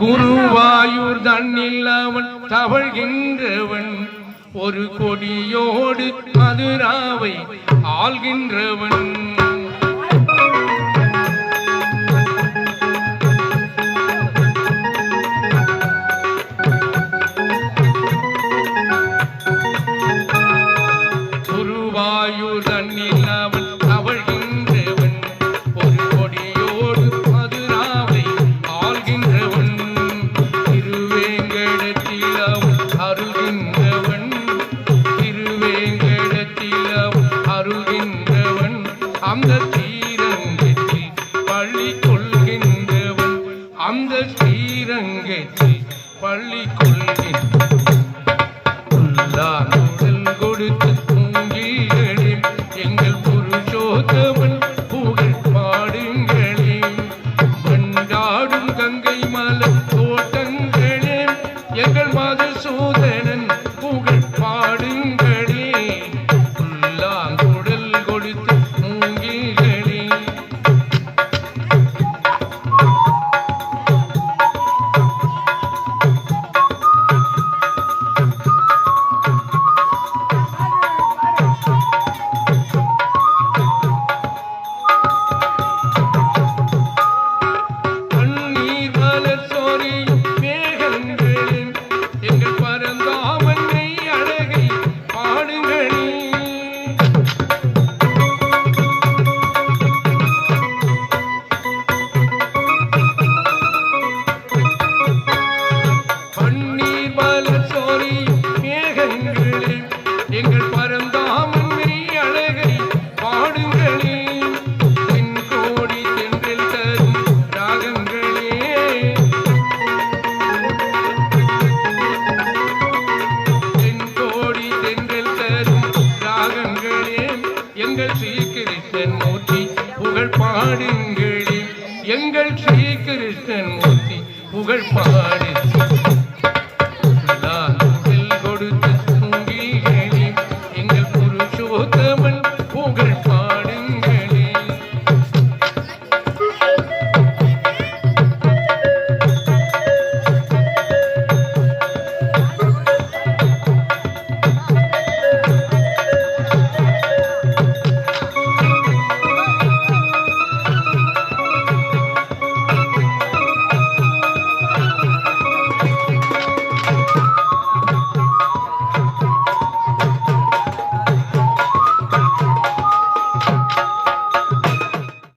குருவாயூர் தன்னில் அவன் தவழ்கின்றவன். ஒரு கொடியோடு மதுராவை ஆள்கின்றவன். குருவாயூர் தன்னில் அவன் அந்த ஸ்ரீரங்கத்தில் பள்ளி கொள்கின்றவன். அந்த ஸ்ரீரங்கத்தில் பள்ளி கொள்கின்றவன். கொடுத்து தூங்கிகளே எங்கள் புருஷோத்தமன் புகழ் பாடுங்களே மண்டாடும் கங்கை மலர் தோட்டங்களே எங்கள் புகழ் பாடுங்களே எங்கள் பரந்தாமன்னை அழகை பாடுங்களே தென் கோடி தரும் ராகங்களே. தென் கோடி தரும் ராகங்களே. எங்கள் ஸ்ரீகிருஷ்ணன் மூர்த்தி புகழ் பாடுங்களே. எங்கள் ஸ்ரீகிருஷ்ணன் மூர்த்தி புகழ் பாடு